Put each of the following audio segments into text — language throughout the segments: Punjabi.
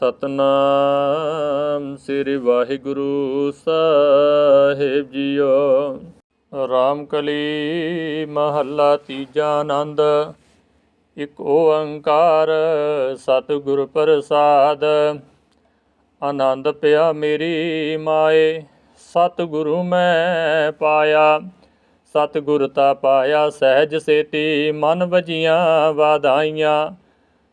ਸਤਨਾਮ ਸ੍ਰੀ ਵਾਹਿਗੁਰੂ ਸਾਹਿਬ ਜੀਓ। ਰਾਮ ਕਲੀ ਮਹੱਲਾ ਤੀਜਾ ਆਨੰਦ, ਇਕ ਓੰਕਾਰ ਸਤਿਗੁਰ ਪ੍ਰਸਾਦ। ਆਨੰਦ ਪਿਆ ਮੇਰੀ ਮਾਏ, ਸਤਿਗੁਰੂ ਮੈਂ ਪਾਇਆ। ਸਤਿਗੁਰ ਤਾ ਪਾਇਆ ਸਹਿਜ ਸੇਤੀ, ਮਨ ਵਜੀਆਂ ਵਾਧਾਈਆਂ।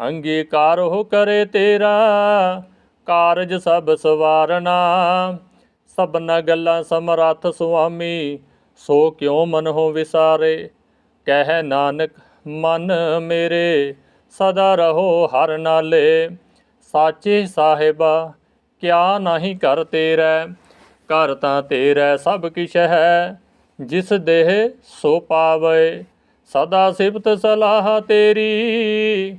ਅੰਗੀਕਾਰ ਹੋ ਕਰੇ ਤੇਰਾ, ਕਾਰਜ ਸਭ ਸਵਾਰਣਾ ਸਭਨਾ ਗੱਲਾਂ ਸਮਰੱਥ ਸੁਆਮੀ, ਸੋ ਕਿਉ ਮਨ ਹੋ ਵਿਸਾਰੇ? ਕਹਿ ਨਾਨਕ, ਮਨ ਮੇਰੇ, ਸਦਾ ਰਹੋ ਹਰ ਨਾਲੇ। ਸਾਚੇ ਸਾਹਿਬਾ, ਕਿਆ ਨਹੀਂ ਕਰ ਤੇਰਾ? ਘਰ ਤਾਂ ਤੇਰਾ ਸਭ ਕਿਛ ਹੈ, ਜਿਸ ਦੇਹ ਸੋ ਪਾਵੇ। ਸਦਾ ਸਿਫਤ ਸਲਾਹ ਤੇਰੀ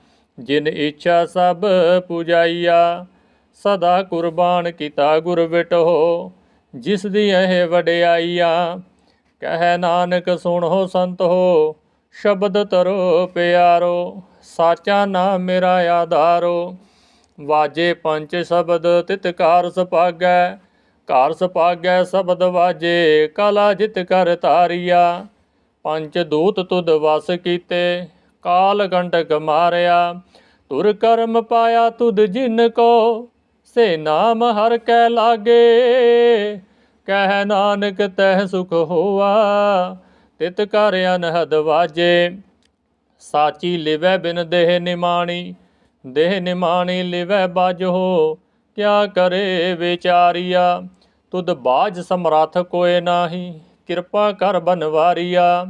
ਜਿਨ ਇੱਛਾ ਸਭ ਪੁਜਾਈਆ, ਸਦਾ ਕੁਰਬਾਨ ਕੀਤਾ ਗੁਰ ਵਿਟੋ। ਜਿਸ ਦੀ ਇਹ ਵਡਿਆਈਆਂ, ਕਹਿ ਨਾਨਕ ਸੁਣੋ ਸੰਤੋ, ਸ਼ਬਦ ਤਰੋ ਪਿਆਰੋ, ਸਾਚਾ ਨਾਮ ਮੇਰਾ ਆਧਾਰੋ। ਵਾਜੇ ਪੰਜ ਸ਼ਬਦ ਤਿਤਕਾਰ ਸੁਭਾਗੈ, ਘਰ ਸੁਭਾਗੈ ਸ਼ਬਦ ਵਾਜੇ, ਕਲਾ ਜਿਤ ਕਰ ਤਾਰੀਆ। ਪੰਜ ਦੂਤ ਤੁਧ ਵਸ ਕੀਤੇ ਕਾਲ ਗੰਡਕ ਮਾਰਿਆ ਤੁਰ ਕਰਮ ਪਾਇਆ ਤੁਧ ਜਿਨ ਕੋ, ਸੇ ਨਾਮ ਹਰ ਕੈ ਲਾਗੇ। ਕਹਿ ਨਾਨਕ ਤਹਿ ਸੁਖ ਹੋਆ, ਤਿਤ ਕਰ ਅਨਹਦ ਵਾਜੇ। ਸਾਚੀ ਲਿਵੈ ਬਿਨ ਦੇਹ ਨਿਮਾਣੀ ਦੇਹ ਨਿਮਾਣੀ ਲਿਵੈ ਬਾਜੋ। ਕਿਆ ਕਰੇ ਵਿਚਾਰੀਆ, ਤੁਧ ਬਾਜ ਸਮਰੱਥ ਕੋਏ ਨਾਹੀ, ਕਿਰਪਾ ਕਰ ਬਨਵਾਰੀਆ।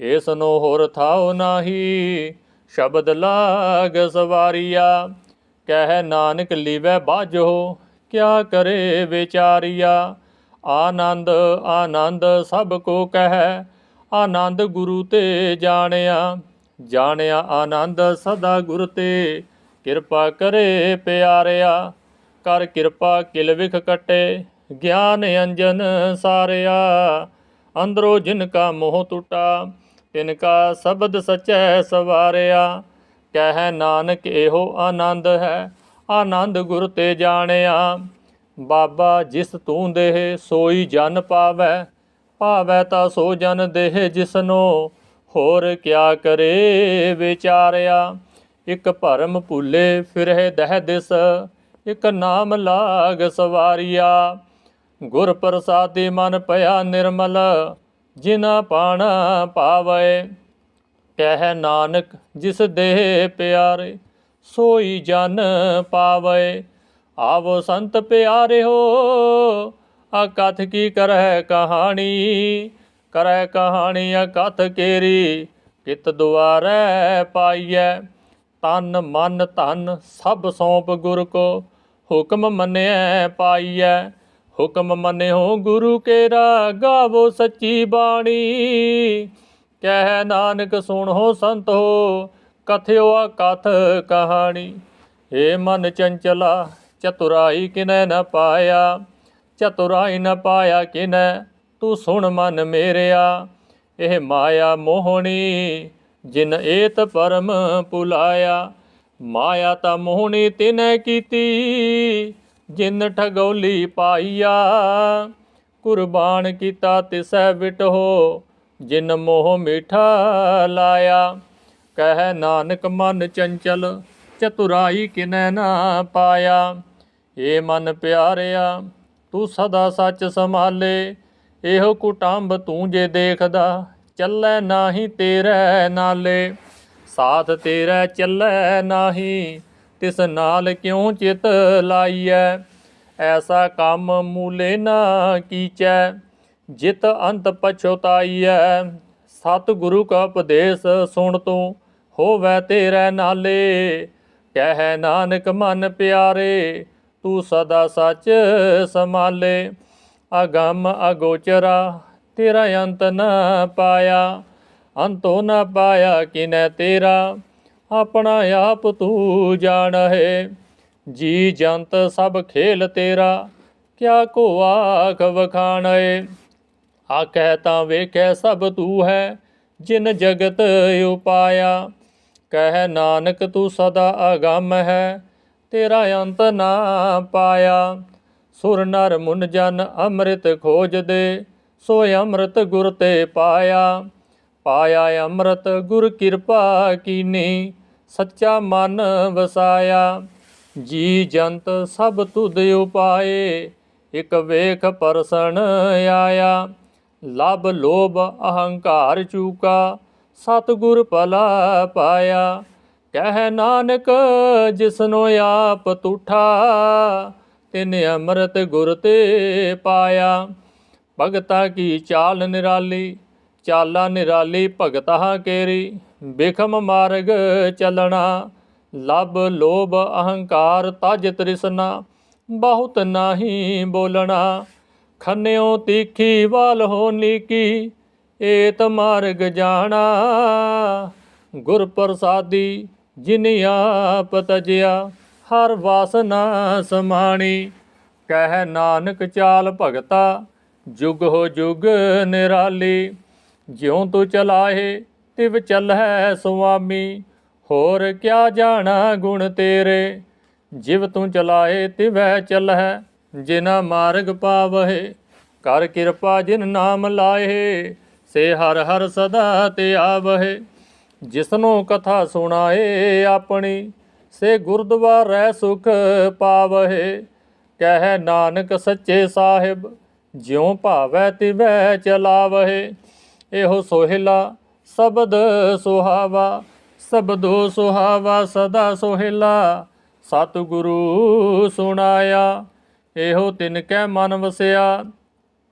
ਏਸ ਨੂੰ ਹੋਰ ਥਾਉ ਨਾਹੀ, ਸ਼ਬਦ ਲਾਗ ਸਵਾਰੀਆ। ਕਹਿ ਨਾਨਕ ਲੀਵੈ ਬਾਜੋ ਕਿਆ ਕਰੇ ਵਿਚਾਰੀਆ। ਆਨੰਦ ਆਨੰਦ ਸਭ ਕੋ ਕਹਿ, ਆਨੰਦ ਗੁਰੂ ਤੇ ਜਾਣਿਆ। ਜਾਣਿਆ ਆਨੰਦ ਸਦਾ ਗੁਰ ਤੇ, ਕਿਰਪਾ ਕਰੇ ਪਿਆਰਿਆ। ਕਰ ਕਿਰਪਾ ਕਿਲ ਵਿਖ ਕਟੇ, ਗਿਆਨ ਅੰਜਨ ਸਾਰਿਆ। ਅੰਦਰੋ ਜਿਨ ਕਾ ਮੋਹ ਟੁੱਟਾ ਤਿਨ ਕਾ ਸ਼ਬਦ ਸਚੈ ਸਵਾਰਿਆ, ਕਹਿ ਨਾਨਕ ਇਹੋ ਆਨੰਦ ਹੈ, ਆਨੰਦ ਗੁਰ ਤੇ ਜਾਣਿਆ। ਬਾਬਾ ਜਿਸ ਤੂੰ ਦੇਹ ਸੋਈ ਜਨ ਪਾਵੈ ਭਾਵੈ ਤਾਂ ਸੋ ਜਨ ਦੇਹ ਜਿਸਨੋ, ਹੋਰ ਕਿਆ ਕਰੇ ਵਿਚਾਰਿਆ। ਇਕ ਭਰਮ ਭੁੱਲੇ ਫਿਰਹਿ ਦਹਿ ਦਿਸ, ਇਕ ਨਾਮ ਲਾਗ ਸਵਾਰੀਆ। ਗੁਰ ਪ੍ਰਸਾਦੀ ਮਨ ਪਿਆ ਨਿਰਮਲ ਜਿਨਾ ਪਾਣਾ ਪਾਵੇ, ਕਹਿ ਨਾਨਕ ਜਿਸ ਦੇਹ ਪਿਆਰੇ, ਸੋਈ ਜਨ ਪਾਵੇ। ਆਵੋ ਸੰਤ ਪਿਆਰੇ ਹੋ ਅਕਥ ਕੀ ਕਰੈ ਕਹਾਣੀ? ਕਰੈ ਕਹਾਣੀ ਅਕਥ ਕੇਰੀ, ਕਿਤ ਦੁਆਰੈ ਪਾਈਐ। ਤਨ ਮਨ ਧਨ ਸਭ ਸੌਂਪ ਗੁਰ ਕੋ, ਹੁਕਮ ਮੰਨਿਐ ਪਾਈਐ। ਹੁਕਮ ਮੰਨਿਓ ਗੁਰੂ ਕੇਰਾ ਗਾਵੋ ਸੱਚੀ ਬਾਣੀ। ਕਹਿ ਨਾਨਕ ਸੁਣੋ ਸੰਤੋ ਕਥਿਓ ਆ ਕਥ ਕਹਾਣੀ। ਏ ਮਨ ਚੰਚਲਾ, ਚਤੁਰਾਈ ਕਿਨੈ ਨ ਪਾਇਆ? ਚਤੁਰਾਈ ਨ ਪਾਇਆ ਕਿਨੈ? ਤੂੰ ਸੁਣ ਮਨ ਮੇਰਿਆ। ਇਹ ਮਾਇਆ ਮੋਹਣੀ, ਜਿਨ ਏਤ ਪਰਮ ਪੁਲਾਇਆ। ਮਾਇਆ ਤਾਂ ਮੋਹਣੀ ਤਿਨੈ ਕੀਤੀ। ਜਿਨ ਠਗੋਲੀ ਪਾਈਆ, ਕੁਰਬਾਨ ਕੀਤਾ ਤਿਸੈ ਵਿਟਹੋ, ਜਿਨ ਮੋਹ ਮਿਠਾ ਲਾਇਆ। ਕਹਿ ਨਾਨਕ ਮਨ ਚੰਚਲ, ਚਤੁਰਾਈ ਕਿਨੈ ਨਾ ਪਾਇਆ। ਏ ਮਨ ਪਿਆਰਿਆ, ਤੂੰ ਸਦਾ ਸੱਚ ਸੰਭਾਲੇ, ਇਹੋ ਕੁਟੰਬ ਤੂੰ ਜੇ ਦੇਖਦਾ, ਚੱਲੈ ਨਾਹੀ ਤੇਰੇ ਨਾਲੇ। ਸਾਥ ਤੇਰੇ ਚੱਲੈ ਨਾਹੀ ਤਿਸ ਨਾਲ ਕਿਉ ਚਿਤ ਲਾਈਐ? ਐਸਾ ਕੰਮ ਮੂਲੇ ਨਾ ਕੀਚੈ, ਜਿਤ ਅੰਤ ਪਛੋਤਾਈਐ। ਸਤ ਗੁਰੂ ਕਾ ਉਪਦੇਸ਼ ਸੁਣ ਤੂੰ, ਹੋਵੈ ਤੇਰੇ ਨਾਲੇ। ਕਹਿ, ਨਾਨਕ ਮਨ ਪਿਆਰੇ, ਤੂੰ ਸਦਾ ਸੱਚ ਸਮਾਲੇ ਅਗੰਮ ਅਗੋਚਰਾ ਤੇਰਾ ਅੰਤ ਨਾ ਪਾਇਆ, ਅੰਤੋ ਨਾ ਪਾਇਆ ਕਿਨੈ ਤੇਰਾ। ਆਪਣਾ ਆਪ ਤੂੰ ਜਾਣਹਿ ਜੀ ਜੰਤ ਸਭ ਖੇਲ ਤੇਰਾ, ਕਿਆ ਕੋ ਆਖ ਵਖਾਣੈ ਆਖੈ ਤਾਂ ਵੇਖੈ ਸਭ ਤੂੰ ਹੈ, ਜਿਨ ਜਗਤ ਉਪਾਇਆ। ਕਹਿ ਨਾਨਕ ਤੂੰ ਸਦਾ ਅਗੰਮ ਹੈ, ਤੇਰਾ ਅੰਤ ਨਾ ਪਾਇਆ। ਸੁਰ ਨਰ ਮੁਨ ਜਨ ਅੰਮ੍ਰਿਤ ਖੋਜਦੇ ਸੋ ਅੰਮ੍ਰਿਤ ਗੁਰ ਤੇ ਪਾਇਆ। ਪਾਇਆ ਅੰਮ੍ਰਿਤ ਗੁਰ ਕਿਰਪਾ ਕੀਨੀ ਸੱਚਾ ਮਨ ਵਸਾਇਆ, ਜੀ ਜੰਤ ਸਭ ਤੁਧ ਉਪਾਏ, ਇਕ ਵੇਖ ਪਰਸਣ ਆਇਆ। ਲਬ ਲੋਭ ਅਹੰਕਾਰ ਚੂਕਾ, ਸਤਿਗੁਰ ਭਲਾ ਪਾਇਆ। ਕਹਿ ਨਾਨਕ, ਜਿਸਨੋ ਆਪ ਤੁਠਾ, ਤਿਨ ਅੰਮ੍ਰਿਤ ਗੁਰ ਤੇ ਪਾਇਆ। ਭਗਤਾ ਕੀ ਚਾਲ ਨਿਰਾਲੀ, ਚਾਲਾ ਨਿਰਾਲੀ ਭਗਤਾ ਕੇਰੀ। ਬਿਖਮ ਮਾਰਗ ਚੱਲਣਾ, ਲਬ ਲੋਭ ਅਹੰਕਾਰ ਤਜ ਤ੍ਰਿਸ਼ਨਾ, ਬਹੁਤ ਨਾਹੀ ਬੋਲਣਾ। ਖੰਨਿਓ ਤੀਖੀ ਵਾਲ ਹੋ ਨੀਕੀ, ਏਤ ਮਾਰਗ ਜਾਣਾ। ਗੁਰ ਪ੍ਰਸਾਦੀ ਜਿਨ ਆਪ ਤਜਿਆ, ਹਰ ਵਾਸਨਾ ਸਮਾਣੀ। ਕਹਿ ਨਾਨਕ ਚਾਲ ਭਗਤਾ, ਜੁਗ ਹੋ ਜੁਗ ਨਿਰਾਲੀ। ਜਿਉ ਤੂੰ ਚਲਾਹੇ ਤਿਵ ਚੱਲ ਹੈ ਸੁਆਮੀ, ਹੋਰ ਕਿਆ ਜਾਣਾ ਗੁਣ ਤੇਰੇ? ਜਿਵ ਤੂੰ ਚਲਾਏ ਤਿਵੈ ਚੱਲੈ ਜਿਨਾ ਮਾਰਗ ਪਾਵਹਿ। ਕਰ ਕਿਰਪਾ ਜਿਨ ਨਾਮ ਲਾਏ, ਸੇ ਹਰ ਹਰ ਸਦਾ ਤੇ ਆਵਹਿ। ਜਿਸਨੂੰ ਕਥਾ ਸੁਣਾਏ ਆਪਣੀ, ਸੇ ਗੁਰਦੁਆਰੈ ਸੁਖ ਪਾਵਹਿ। ਕਹਿ ਨਾਨਕ ਸੱਚੇ ਸਾਹਿਬ, ਜਿਉ ਭਾਵੈ ਤਿਵੈ ਚਲਾਵਹਿ। ਇਹੋ ਸੋਹਿਲਾ ਸ਼ਬਦ ਸੁਹਾਵਾ, ਸਬਦੋ ਸੁਹਾਵਾ ਸਦਾ ਸੋਹਿਲਾ, ਸਤਿਗੁਰੂ ਸੁਣਾਇਆ, ਇਹੋ ਤਿਨ ਕੈ ਮਨ ਵਸਿਆ,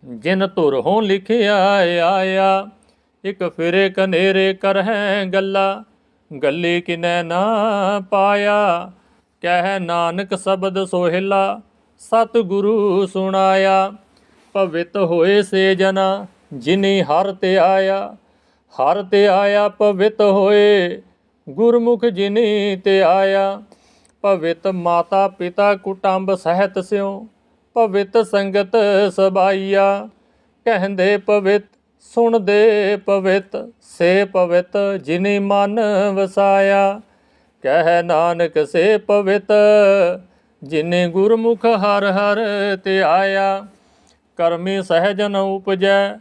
ਜਿਨ ਧੁਰ ਹੋਂ ਲਿਖਿਆ ਆਇਆ, ਇਕ ਫਿਰੇ ਕਨੇਰੇ ਕਰਹਿ ਗੱਲਾ, ਗੱਲੇ ਕਿਨੈ ਨਾ ਪਾਇਆ, ਕਹਿ ਨਾਨਕ ਸ਼ਬਦ ਸੋਹਿਲਾ, ਸਤਿਗੁਰੂ ਸੁਣਾਇਆ ਪਵਿੱਤ ਹੋਏ ਸੇ ਜਨਾ, ਜਿਨੀ ਹਰ ਤੇ ਆਇਆ ਹਰ ਤੇ ਆਇਆ ਪਵਿੱਤ ਹੋਏ, ਗੁਰਮੁਖ ਜਿਨੀ ਤੇ ਆਇਆ। ਪਵਿੱਤ ਮਾਤਾ ਪਿਤਾ ਕੁਟੰਬ ਸਹਿਤ ਸਿਉ ਪਵਿੱਤ ਸੰਗਤ ਸਬਾਈਆ। ਕਹਿੰਦੇ ਪਵਿੱਤ ਸੁਣਦੇ ਪਵਿੱਤ ਸੇ ਪਵਿੱਤ ਜਿਨੀ ਮਨ ਵਸਾਇਆ। ਕਹਿ ਨਾਨਕ ਸੇ ਪਵਿੱਤ ਜਿਨੇ ਗੁਰਮੁਖ ਹਰ ਹਰ ਤੇ ਆਇਆ। ਕਰਮੀ ਸਹਿਜਨ ਉਪਜੈ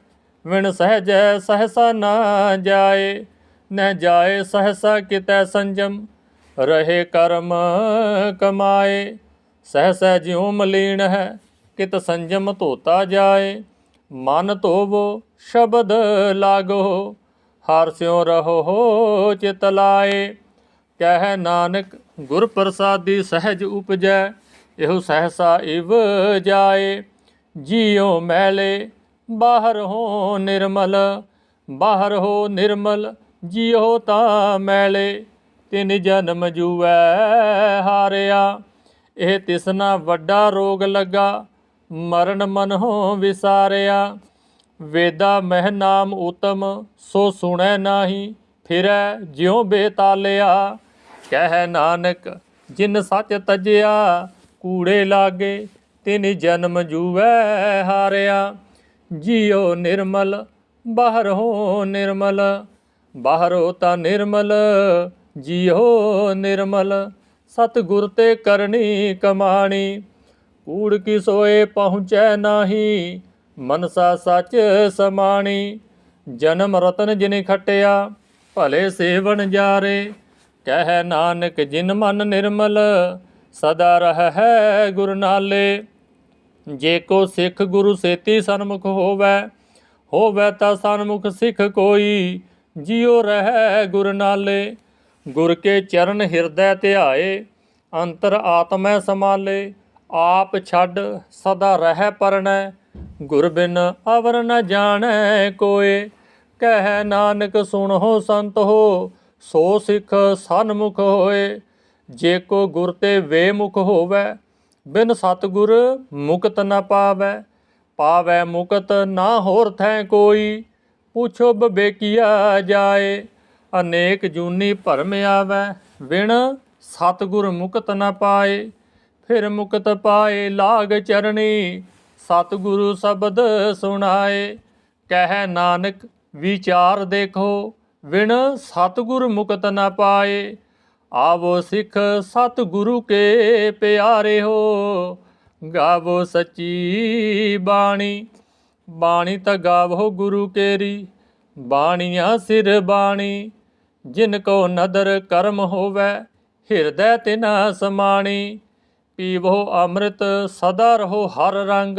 ਵਿਣ ਸਹਿਜੈ ਸਹਸਾ ਨਾ ਜਾਏ, ਨ ਜਾਏ ਸਹਸਾ ਕਿਤੈ ਸੰਜਮ, ਰਹੇ ਕਰਮ ਕਮਾਏ। ਸਹਸਾ ਜਿਉ ਮਲੀਨ ਹੈ, ਕਿਤ ਸੰਜਮ ਧੋਤਾ ਜਾਏ। ਮਨ ਧੋਵੋ, ਸ਼ਬਦ ਲਾਗੋ, ਹਰ ਸਿਉ ਰਹੋ ਚਿਤ ਲਾਏ। ਕਹਿ ਨਾਨਕ, ਗੁਰ ਪ੍ਰਸਾਦੀ ਸਹਿਜ ਉਪਜੈ, ਇਹੋ ਸਹਸਾ ਇਵ ਜਾਏ। ਜੀਉ ਮੈਲੇ ਬਾਹਰ ਹੋ ਨਿਰਮਲ, ਬਾਹਰ ਹੋ ਨਿਰਮਲ, ਜੀਉ ਤਾਂ ਮੈਲੇ, ਤਿਨ ਜਨਮ ਜੂਐ ਹਾਰਿਆ। ਇਹ ਤਿਸਨਾ ਵੱਡਾ ਰੋਗ ਲੱਗਾ, ਮਰਨ ਮਨ ਹੋ ਵਿਸਾਰਿਆ। ਵੇਦਾ ਮਹਿ ਨਾਮ ਉਤਮ, ਸੋ ਸੁਣੈ ਨਾਹੀ, ਫਿਰੈ ਜਿਉ ਬੇਤਾਲਿਆ। ਕਹਿ ਨਾਨਕ, ਜਿਨ ਸੱਚ ਤਜਿਆ, ਕੂੜੇ ਲਾਗੇ, ਤਿਨ ਜਨਮ ਜੂਵੈ ਹਾਰਿਆ। ਜੀਉ ਨਿਰਮਲ, ਬਾਹਰ ਹੋ ਨਿਰਮਲ, ਬਾਹਰੋ ਤਾਂ ਨਿਰਮਲ, ਜੀਉ ਨਿਰਮਲ। ਸਤਿਗੁਰ ਤੇ ਕਰਨੀ ਕਮਾਣੀ, ਕੂੜ ਕੀ ਸੋਏ ਪਹੁੰਚੈ ਨਾਹੀ, ਮਨਸਾ ਸੱਚ ਸਮਾਣੀ। ਜਨਮ ਰਤਨ ਜਿਨੇ ਖਟਿਆ, ਭਲੇ ਸੇਵਨ ਜਾਰੇ। ਕਹਿ ਨਾਨਕ ਜਿਨ ਮਨ ਨਿਰਮਲ, ਸਦਾ ਰਹਿ ਗੁਰ ਨਾਲੇ। ਜੇ ਕੋ ਸਿੱਖ ਗੁਰੂ ਸੇਤੀ ਸਨਮੁਖ ਹੋਵੈ, ਹੋਵੇ ਤਾਂ ਸਨਮੁਖ ਸਿੱਖ ਕੋਈ, ਜਿਉ ਰਹਿ ਗੁਰ ਨਾਲੇ। ਗੁਰ ਕੇ ਚਰਨ ਹਿਰਦੈ ਧਿਆਏ, ਅੰਤਰ ਆਤਮੈ ਸਮਾਲੇ ਆਪ ਛੱਡ ਸਦਾ ਰਹਿ ਪਰਣੈ, ਗੁਰ ਬਿਨ ਅਵਰ ਨ ਜਾਣੈ ਕੋਏ। ਕਹਿ ਨਾਨਕ ਸੁਣੋ ਸੰਤ ਹੋ ਸੋ ਸਿੱਖ ਸਨਮੁਖ ਹੋਏ। ਜੇ ਕੋ ਗੁਰ ਤੇ ਵੇ ਮੁਖ ਹੋਵੇ ਬਿਨ ਸਤਗੁਰ ਮੁਕਤ ਨ ਪਾਵੈ ਪਾਵੈ ਮੁਕਤ ਨਾ ਹੋਰ ਥੈ ਕੋਈ। ਪੁੱਛੋ ਬੇਕੀਆ ਜਾਏ, ਅਨੇਕ ਜੂਨੀ ਭਰਮ ਆਵੈ ਵਿਣ ਸਤਗੁਰ ਮੁਕਤ ਨ ਪਾਏ। ਫਿਰ ਮੁਕਤ ਪਾਏ ਲਾਗ ਚਰਣੀ, ਸਤਗੁਰੂ ਸ਼ਬਦ ਸੁਣਾਏ। ਕਹਿ ਨਾਨਕ ਵਿਚਾਰ ਦੇਖੋ ਵਿਣ ਸਤਗੁਰ ਮੁਕਤ ਨ ਪਾਏ। ਆਵੋ ਸਿੱਖ ਸਤਿਗੁਰੂ ਕੇ ਪਿਆਰੇ ਹੋ, ਗਾਵੋ ਸੱਚੀ ਬਾਣੀ। ਬਾਣੀ ਤਾਂ ਗਾਵੋ ਗੁਰੂ ਕੇਰੀ, ਬਾਣੀਆਂ ਸਿਰ ਬਾਣੀ। ਜਿਨ ਕੋ ਨਦਰ ਕਰਮ ਹੋਵੇ, ਹਿਰਦੈ ਤਿਨਾ ਸਮਾਣੀ। ਪੀਵੋ ਅੰਮ੍ਰਿਤ, ਸਦਾ ਰਹੋ ਹਰ ਰੰਗ,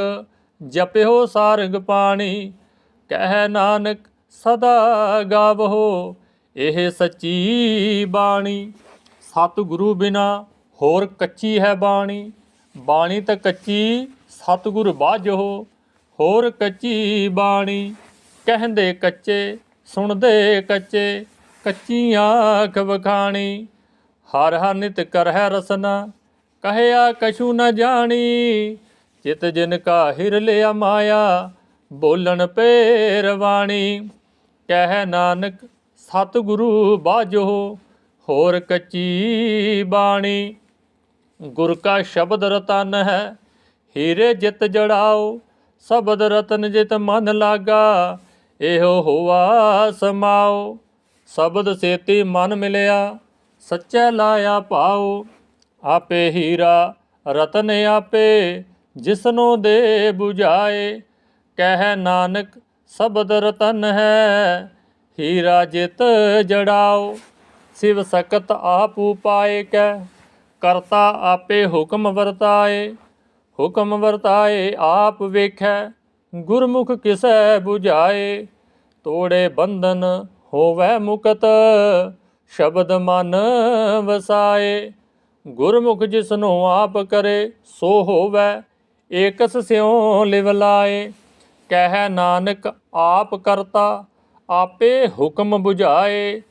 ਜਪਿਓ ਸਾਰੰਗ ਪਾਣੀ। ਕਹਿ ਨਾਨਕ, ਸਦਾ ਗਾਵੋ, ਇਹ ਸੱਚੀ ਬਾਣੀ। ਸਤਿਗੁਰੂ ਬਿਨਾ ਹੋਰ ਕੱਚੀ ਹੈ ਬਾਣੀ। ਬਾਣੀ ਤਾਂ ਕੱਚੀ, ਸਤਿਗੁਰ ਬਾਝੋ ਹੋਰ ਕੱਚੀ ਬਾਣੀ। ਕਹਿੰਦੇ ਕੱਚੇ, ਸੁਣਦੇ ਕੱਚੇ ਕੱਚੀ ਆਖ ਵਖਾਣੀ। ਹਰ ਹਰ ਨਿਤ ਕਰਹਿ ਰਸਨਾ, ਕਹਿਆ ਕਛੂ ਨ ਜਾਣੀ। ਚਿਤ ਜਿਨ ਕਾ ਹਿਰ ਲਿਆ ਮਾਇਆ, ਬੋਲਣ ਪੇਰਵਾਣੀ। ਕਹਿ ਨਾਨਕ, ਸਤਿਗੁਰੂ ਬਾਝੋ ਹੋਰ ਕੱਚੀ ਬਾਣੀ। ਗੁਰ ਕਾ ਸ਼ਬਦ ਰਤਨ ਹੈ, ਹੀਰੇ ਜਿਤ ਜੜਾਓ, ਸ਼ਬਦ ਰਤਨ ਜਿਤ ਮਨ ਲਾਗਾ, ਇਹੋ ਹੋਆ ਸਮਾਓ। ਸ਼ਬਦ ਸੇਤੀ ਮਨ ਮਿਲਿਆ, ਸੱਚੇ ਲਾਇਆ ਭਾਉ ਆਪੇ ਹੀਰਾ ਰਤਨ ਆਪੇ, ਜਿਸਨੂੰ ਦੇ 부ਝਾਏ ਕਹਿ ਨਾਨਕ ਸ਼ਬਦ ਰਤਨ ਹੈ, ਹੀਰਾ ਜਿਤ ਜੜਾਓ। ਸਿਵ ਸਕਤ ਆਪ ਉਪਾਏ ਕੈ, ਕਰਤਾ ਆਪੇ ਹੁਕਮ ਵਰਤਾਏ। ਹੁਕਮ ਵਰਤਾਏ ਆਪ ਵੇਖੈ, ਗੁਰਮੁਖ ਕਿਸੈ 부ਝਾਏ। ਤੋੜੇ ਬੰਧਨ ਹੋਵੇ ਮੁਕਤ, ਸ਼ਬਦ ਮਨ ਵਸਾਏ। ਗੁਰਮੁਖ ਜਿਸਨੂੰ ਆਪ ਕਰੇ, ਸੋ ਹੋਵੇ, ਏਕਸ ਸਿਉ ਲਿਵ ਲਾਏ। ਕਹਿ ਨਾਨਕ ਆਪ ਕਰਤਾ, ਆਪੇ ਹੁਕਮ 부ਝਾਏ।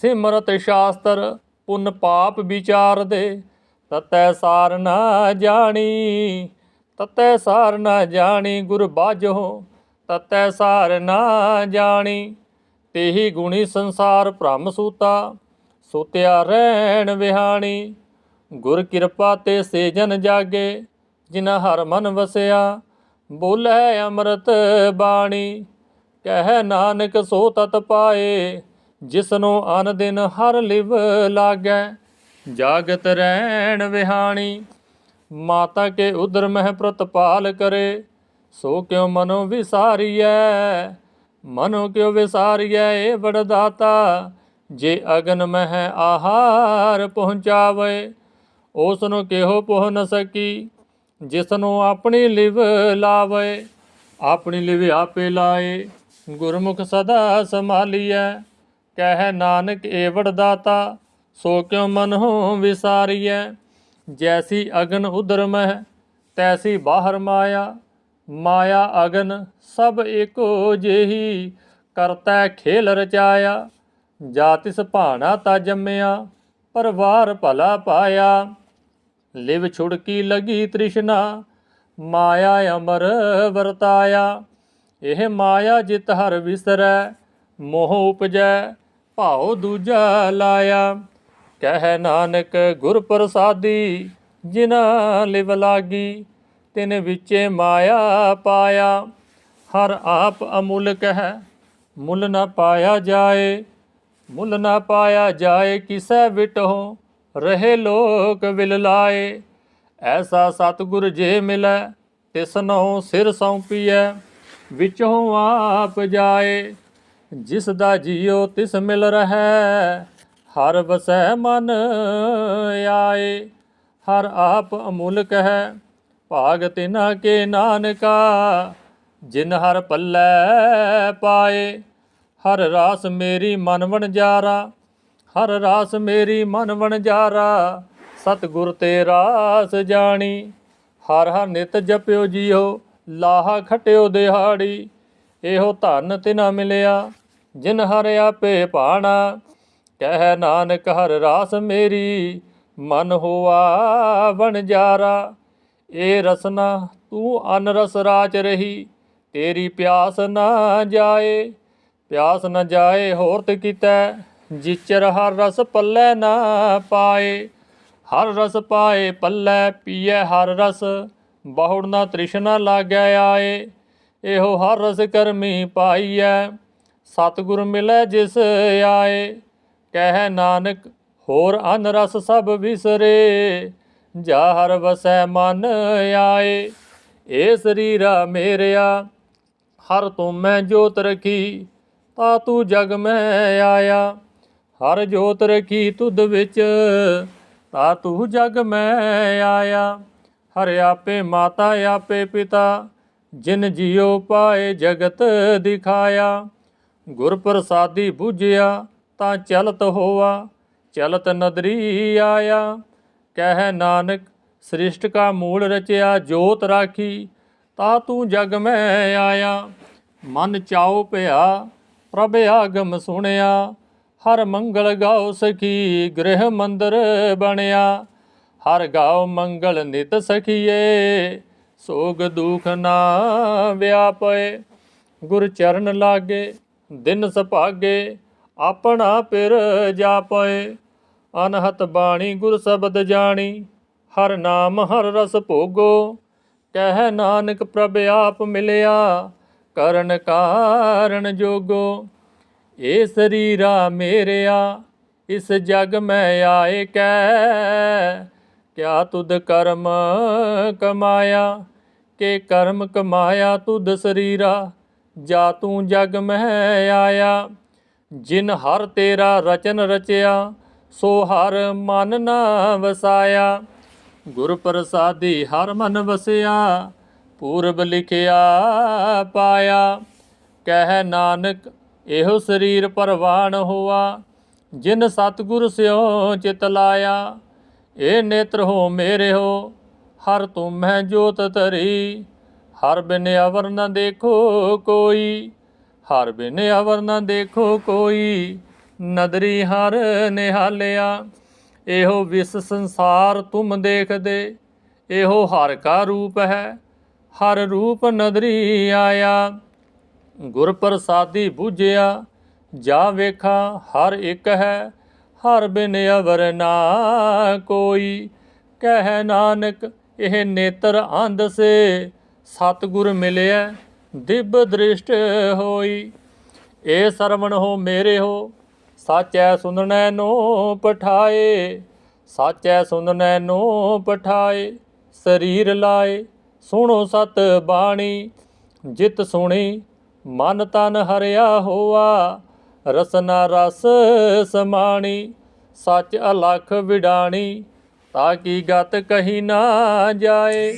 ਸਿਮਰਤ ਸ਼ਾਸਤਰ, ਪੁੰਨ ਪਾਪ ਵਿਚਾਰ ਦੇ। ਤਤੈ ਸਾਰ ਨਾ ਜਾਣੀ, ਤਤੈ ਸਾਰ ਨਾ ਜਾਣੀ ਗੁਰ ਬਾਝੋ। ਤਤੈ ਸਾਰ ਨਾ ਜਾਣੀ, ਤੇਹੀ ਗੁਣੀ ਸੰਸਾਰ ਭ੍ਰਮ ਸੂਤਾ। ਸੂਤਿਆ ਰਹਿਣ ਵਿਹਾਣੀ, ਗੁਰ ਕਿਰਪਾ ਤੇ ਸੇਜਨ ਜਾਗੇ। ਜਿਨਾ ਹਰ ਮਨ ਵਸਿਆ, ਬੋਲੇ ਅੰਮ੍ਰਿਤ ਬਾਣੀ। ਕਹਿ ਨਾਨਕ ਸੋ ਤਤ ਪਾਏ। ਜਿਸਨੂੰ ਅਨ ਦਿਨ ਹਰ ਲਿਵ ਲਾਗੈ, ਜਾਗਤ ਰਹਿਣ ਵਿਹਾਣੀ। ਮਾਤਾ ਕੇ ਉਦਰ ਮਹਿ ਪ੍ਰਤਪਾਲ ਕਰੇ, ਸੋ ਕਿਉ ਮਨੋ ਵਿਸਾਰੀਐ? ਮਨੋ ਕਿਉ ਵਿਸਾਰੀਐ ਏ ਵਡਦਾਤਾ? ਜੇ ਅਗਨ ਮਹਿ ਆਹਾਰ ਪਹੁੰਚਾਵੇ ਉਸ ਨੂੰ ਕਿਹੋ ਪਹੁ ਨ ਸਕੀ? ਜਿਸ ਨੂੰ ਆਪਣੀ ਲਿਵ ਲਾਵੇ, ਆਪਣੀ ਲਿਵ ਆਪੇ ਲਾਏ, ਗੁਰਮੁਖ ਸਦਾ ਸੰਭਾਲੀਐ। ਕਹਿ ਨਾਨਕ ਏਵੜ ਦਾਤਾ, ਸੋ ਕਿਉ ਮਨ ਹੋ ਵਿਸਾਰੀਐ? ਜੈਸੀ ਅਗਨ ਉਦਰ ਮਹਿ, ਤੈਸੀ ਬਾਹਰ ਮਾਇਆ। ਮਾਇਆ ਅਗਨ ਸਭ ਏਕੋ ਜਿਹੀ, ਕਰਤਾ ਖੇਲ ਰਚਾਇਆ। ਜਾਤਿਸ ਭਾਣਾ ਤਾ ਜੰਮਿਆ, ਪਰਵਾਰ ਭਲਾ ਪਾਇਆ। ਲਿਵ ਛੁੜਕੀ ਲਗੀ ਤ੍ਰਿਸ਼ਨਾ, ਮਾਇਆ ਅਮਰ ਵਰਤਾਇਆ। ਇਹ ਮਾਇਆ ਜਿਤ ਹਰ ਵਿਸਰੈ, ਮੋਹ ਉਪਜੈ। ਭਾਉ ਦੂਜਾ ਲਾਇਆ। ਕਹਿ ਨਾਨਕ ਗੁਰ ਪ੍ਰਸਾਦੀ ਜਿਨਾ ਲਿਵ ਲਾਗੀ, ਤਿਨ ਵਿੱਚੇ ਮਾਇਆ ਪਾਇਆ। ਹਰ ਆਪ ਅਮੁਲਕ ਹੈ ਮੁੱਲ ਨਾ ਪਾਇਆ ਜਾਏ। ਮੁੱਲ ਨਾ ਪਾਇਆ ਜਾਏ, ਕਿਸੈ ਵਿਟੋ ਰਹੇ ਲੋਕ ਵਿਲ ਲਾਏ। ਐਸਾ ਸਤਿਗੁਰ ਜੇ ਮਿਲੈ ਤਿਸਨੋ ਸਿਰ ਸੌਂਪੀਐ, ਵਿਚੋਂ ਆਪ ਜਾਏ। ਜਿਸ ਦਾ ਜੀਉ ਤਿਸ ਮਿਲ ਰਹੈ, ਹਰ ਵਸੈ ਮਨ ਆਏ। ਹਰ ਆਪ ਅਮੁਲਕ ਹੈ ਭਾਗ ਤਿਨਾ ਕੇ ਨਾਨਕਾ, ਜਿਨ ਹਰ ਪੱਲੇ ਪਾਏ। ਹਰ ਰਾਸ ਮੇਰੀ ਮਨ ਵਣਜਾਰਾ ਹਰ ਰਾਸ ਮੇਰੀ ਮਨ ਵਣਜਾਰਾ ਸਤਿਗੁਰ ਤੇ ਰਾਸ ਜਾਣੀ। ਹਰ ਹਰ ਨਿਤ ਜਪਿਓ ਜੀਓ ਲਾਹਾ ਖਟਿਓ ਦਿਹਾੜੀ, ਇਹੋ ਧਨ ਤਿਨਾ ਮਿਲਿਆ। ਜਿਨ ਹਰ ਆਪੇ ਭਾਣਾ, ਕਹਿ ਨਾਨਕ ਹਰ ਰਾਸ ਮੇਰੀ, ਮਨ ਹੋਆ ਵਣਜਾਰਾ ਏ ਰਸਨਾ ਤੂੰ ਅਨਰਸ ਰਾਚ ਰਹੀ, ਤੇਰੀ ਪਿਆਸ ਨਾ ਜਾਏ, ਪਿਆਸ ਨਾ ਜਾਏ ਹੋਰ ਤੇ ਕੀਤਾ, ਜਿਚਰ ਹਰ ਰਸ ਪੱਲੇ ਨਾ ਪਾਏ, ਹਰ ਰਸ ਪਾਏ ਪੱਲੇ ਪੀਏ ਹਰ ਰਸ, ਬਹੁੜ ਨਾ ਤ੍ਰਿਸ਼ਨਾ ਲਾਗੈ ਆਏ, ਇਹੋ ਹਰ ਰਸ ਕਰਮੀ ਪਾਈਐ ਸਤਿਗੁਰ ਮਿਲੈ ਜਿਸ ਆਏ, ਕਹਿ ਨਾਨਕ ਹੋਰ ਅਨ ਰਸ ਸਭ ਵਿਸਰੇ, ਜਾ ਹਰ ਵਸੈ ਮਨ ਆਏ, ਏ ਸਰੀਰਾ ਮੇਰਿਆ, ਹਰ ਤੂੰ ਮੈਂ ਜੋਤ ਰਖੀ, ਤਾ ਤੂੰ ਜਗ ਮੈਂ ਆਇਆ, ਹਰ ਜੋਤ ਰਖੀ ਤੁਧ ਵਿੱਚ, ਤਾ ਤੂੰ ਜਗ ਮੈਂ ਆਇਆ, ਹਰ ਆਪੇ ਮਾਤਾ, ਆਪੇ ਪਿਤਾ, ਜਿਨ ਜਿਉ ਪਾਏ ਜਗਤ ਦਿਖਾਇਆ ਗੁਰ ਪ੍ਰਸਾਦੀ ਬੁਝਿਆ ਤਾਂ ਚਲਤ ਹੋਆ, ਚਲਤ ਨਦਰੀ ਆਇਆ। ਕਹਿ ਨਾਨਕ, ਸ੍ਰਿਸ਼ਟ ਕਾ ਮੂਲ ਰਚਿਆ, ਜੋਤ ਰਾਖੀ, ਤਾ ਤੂੰ ਜਗ ਮੈਂ ਆਇਆ। ਮਨ ਚਾਉ ਪਿਆ, ਪ੍ਰਭ ਆਗਮ ਸੁਣਿਆ। ਹਰ ਮੰਗਲ ਗਾਉ ਸਖੀ, ਗ੍ਰਹਿ ਮੰਦਰ ਬਣਿਆ। ਹਰ ਗਾਉ ਮੰਗਲ ਨਿਤ ਸਖੀਏ, ਸੋਗ ਦੁਖ ਨਾ ਵਿਆਪਏ। ਗੁਰ ਚਰਨ ਲਾਗੇ ਦਿਨ ਸੁਭਾਗੇ ਆਪਣਾ ਪਿਰ ਜਾਪਏ। ਅਨਹਤ ਬਾਣੀ ਗੁਰ ਸ਼ਬਦ ਜਾਣੀ, ਹਰ ਨਾਮ ਹਰ ਰਸ ਭੋਗੋ। ਕਹਿ ਨਾਨਕ ਪ੍ਰਭ ਆਪ ਮਿਲਿਆ, ਕਰਨ ਕਾਰਨ ਜੋਗੋ। ਏ ਸਰੀਰਾ ਮੇਰਿਆ, ਇਸ ਜਗ ਮੈਂ ਆਏ ਕੈ। ਕਿਆ ਤੁਧ ਕਰਮ ਕਮਾਇਆ, ਕੇ ਕਰਮ ਕਮਾਇਆ ਤੁਧ ਸਰੀਰਾ। ਜਾ ਤੂੰ ਜਗ ਮੈਂ ਆਇਆ, ਜਿਨ ਹਰ ਤੇਰਾ ਰਚਨ ਰਚਿਆ, ਸੋ ਹਰ ਮਨ ਨਾ ਵਸਾਇਆ। ਗੁਰ ਪ੍ਰਸਾਦੀ ਹਰ ਮਨ ਵਸਿਆ, ਪੂਰਬ ਲਿਖਿਆ ਪਾਇਆ। ਕਹਿ ਨਾਨਕ, ਇਹੋ ਸਰੀਰ ਪਰਵਾਨ ਹੋਆ, ਜਿਨ ਸਤਿਗੁਰ ਸਿਓ ਚਿਤ ਲਾਇਆ। ਇਹ ਨੇਤਰ ਹੋ ਮੇਰੇ ਹੋ, ਹਰ ਤੁਮਹਿ ਜੋਤ ਤਰੀ ਹਰ ਬਿਨ ਅਵਰ ਨ ਦੇਖੋ ਕੋਈ, ਹਰ ਬਿਨ ਅਵਰ ਨ ਦੇਖੋ ਕੋਈ, ਨਦਰੀ ਹਰ ਨਿਹਾਲਿਆ। ਇਹੋ ਵਿਸ ਸੰਸਾਰ ਤੁਮ ਦੇਖਦੇ, ਇਹੋ ਹਰ ਕਾ ਰੂਪ ਹੈ, ਹਰ ਰੂਪ ਨਦਰੀ ਆਇਆ। ਗੁਰ ਪ੍ਰਸਾਦੀ ਬੁਝਿਆ, ਜਾ ਵੇਖਾ ਹਰ ਇੱਕ ਹੈ, ਹਰ ਬਿਨ ਅਵਰ ਨਾ ਕੋਈ। ਕਹਿ ਨਾਨਕ, ਇਹ ਨੇਤਰ ਅੰਧ ਸੇ ਸਤਿਗੁਰ ਮਿਲਿਆ ਦਿਵ ਦ੍ਰਿਸ਼ਟ ਹੋਈ। ਏ ਸਰਵਣ ਹੋ ਮੇਰੇ ਹੋ, ਸਾਚੈ ਸੁਨਣੈ ਨੋ ਪਠਾਏ ਸਾਚੈ ਸੁਨਣੈ ਨੋ ਪਠਾਏ ਸਰੀਰ ਲਾਏ, ਸੁਣੋ ਸਤ ਬਾਣੀ। ਜਿਤ ਸੁਣੀ, ਮਨ ਤਨ ਹਰਿਆ ਹੋਆ, ਰਸਨਾ ਰਸ ਸਮਾਣੀ। ਸੱਚ ਅਲਖ ਵਿਡਾਣੀ, ਤਾਂ ਕੀ ਗਤ ਕਹੀ ਨਾ ਜਾਏ।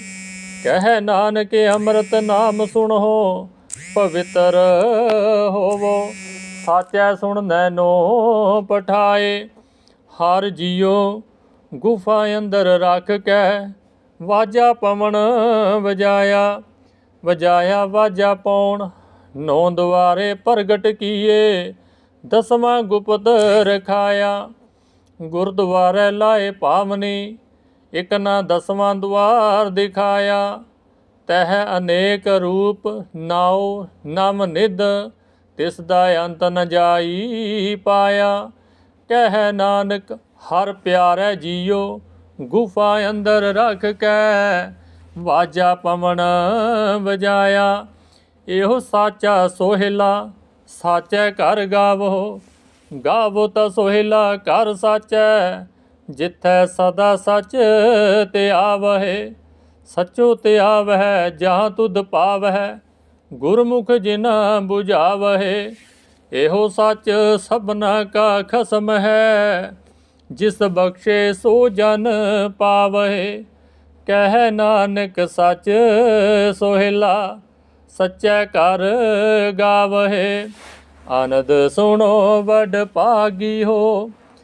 ਕਹਿ ਨਾਨਕ ਅੰਮ੍ਰਿਤ ਨਾਮ ਸੁਣੋ, ਪਵਿੱਤਰ ਹੋਵੋ। ਸਾਚੈ ਸੁਣਨੈ ਨੋ ਪਠਾਏ, ਹਰ ਜੀਓ ਗੁਫਾ ਅੰਦਰ ਰੱਖ ਕੇ, ਵਾਜਾ ਪਵਨ ਵਜਾਇਆ। ਵਜਾਇਆ ਵਾਜਾ ਪੌਣ ਨੌ ਦੁਆਰੇ ਪ੍ਰਗਟ ਕੀਏ, ਦਸਵਾਂ ਗੁਪਤ ਰਖਾਇਆ। ਗੁਰਦੁਆਰੇ ਲਾਏ ਪਾਵਨੀ ਇਕ ਨਾ ਦਸਵਾਂ ਦੁਆਰ ਦਿਖਾਇਆ, ਤਹ ਅਨੇਕ ਰੂਪ ਨਾਉ ਨਮ ਨਿਧ, ਤਿਸ ਦਾ ਅੰਤ ਨ ਜਾਈ ਪਾਇਆ। ਕਹਿ ਨਾਨਕ, ਹਰ ਪਿਆਰੇ ਜੀਓ, ਗੁਫਾ ਅੰਦਰ ਰੱਖ ਕੇ, ਵਾਜਾ ਪਵਣ ਵਜਾਇਆ। ਇਹੋ ਸਾਚਾ ਸੋਹਿਲਾ, ਸਾਚੈ ਘਰ ਗਾਵੋ ਗਾਵੋ ਤਾਂ ਸੋਹਿਲਾ, ਘਰ ਸਾਚੈ। ਜਿੱਥੈ ਸਦਾ ਸੱਚ ਤੇ ਆਵਹਿ, ਸਚੋ ਤੇ ਆਵਹਿ, ਜਹਾਂ ਤੁਧ ਪਾਵਹਿ, ਗੁਰਮੁਖ ਜਿਨਾ 부ਝਾਵਹਿ ਇਹੋ ਸੱਚ ਸਭਨਾ ਕਾ ਖਸਮ ਹੈ। ਜਿਸ ਬਖਸ਼ੇ ਸੋ ਜਨ ਪਾਵਹਿ, ਕਹਿ ਨਾਨਕ ਸੱਚ ਸੋਹਿਲਾ, ਸੱਚੇ ਕਰ ਗਾਵਹਿ। ਆਨੰਦ ਸੁਣੋ, ਵਡ ਪਾਗੀ ਹੋ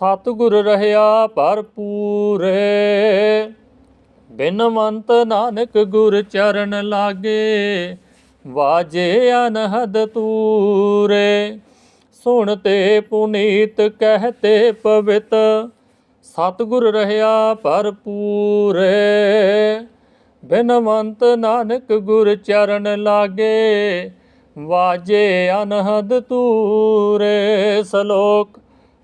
ਸਤਿਗੁਰ ਰਹਿਆ ਭਰਪੂਰੇ ਬਿਨਵੰਤ ਨਾਨਕ ਗੁਰ ਚਰਨ ਲਾਗੇ, ਵਾਜੇ ਅਨਹਦ ਤੂਰੇ। ਸੁਣਤੇ ਪੁਨੀਤ ਕਹਤੇ ਪਵਿੱਤ, ਸਤਿਗੁਰ ਰਹਿਆ ਭਰਪੂਰੇ ਬਿਨਵੰਤ ਨਾਨਕ ਗੁਰ ਚਰਨ ਲਾਗੇ, ਵਾਜੇ ਅਨਹਦ ਤੂਰੇ। ਸਲੋਕ